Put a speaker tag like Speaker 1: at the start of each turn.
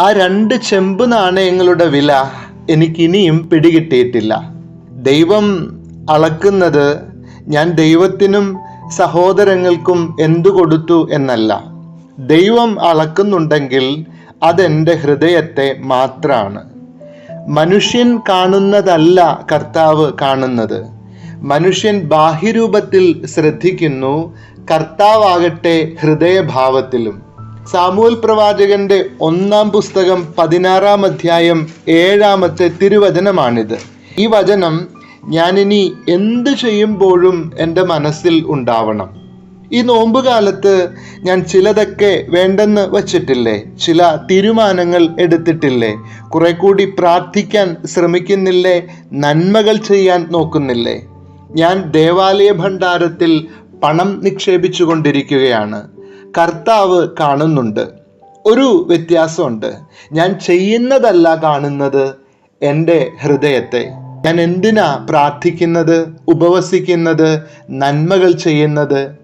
Speaker 1: ആ രണ്ട് ചെമ്പ് നാണയങ്ങളുടെ വില എനിക്കിനിയും പിടികിട്ടിയിട്ടില്ല. ദൈവം അളക്കുന്നത് ഞാൻ ദൈവത്തിനും സഹോദരങ്ങൾക്കും എന്തു കൊടുത്തു എന്നല്ല. ദൈവം അളക്കുന്നുണ്ടെങ്കിൽ അതെന്റെ ഹൃദയത്തെ മാത്രമാണ് മനുഷ്യൻ കാണുന്നതല്ല കർത്താവ് കാണുന്നത്. മനുഷ്യൻ ബാഹ്യരൂപത്തിൽ ശ്രദ്ധിക്കുന്നു കർത്താവാകട്ടെ ഹൃദയഭാവത്തിലും. സാമൂൽ പ്രവാചകന്റെ ഒന്നാം പുസ്തകം പതിനാറാം അധ്യായം ഏഴാമത്തെ തിരുവചനമാണിത്. ഈ വചനം ഞാനിനി എന്ത് ചെയ്യുമ്പോഴും എന്റെ മനസ്സിൽ ഉണ്ടാവണം. ഈ നോമ്പുകാലത്ത് ഞാൻ ചിലതൊക്കെ വേണ്ടെന്ന് വച്ചിട്ടില്ലേ? ചില തീരുമാനങ്ങൾ എടുത്തിട്ടില്ലേ? കുറെ കൂടി പ്രാർത്ഥിക്കാൻ ശ്രമിക്കുന്നില്ലേ? നന്മകൾ ചെയ്യാൻ നോക്കുന്നില്ലേ? ഞാൻ ദേവാലയ ഭണ്ഡാരത്തിൽ പണം നിക്ഷേപിച്ചു കൊണ്ടിരിക്കുകയാണ് കർത്താവ് കാണുന്നുണ്ട്. ഒരു വ്യത്യാസമുണ്ട്. ഞാൻ ചെയ്യുന്നതല്ല കാണുന്നത് എന്റെ ഹൃദയത്തെ. ഞാൻ എന്തിനാ പ്രാർത്ഥിക്കുന്നത് ഉപവസിക്കുന്നത് നന്മകൾ ചെയ്യുന്നത്?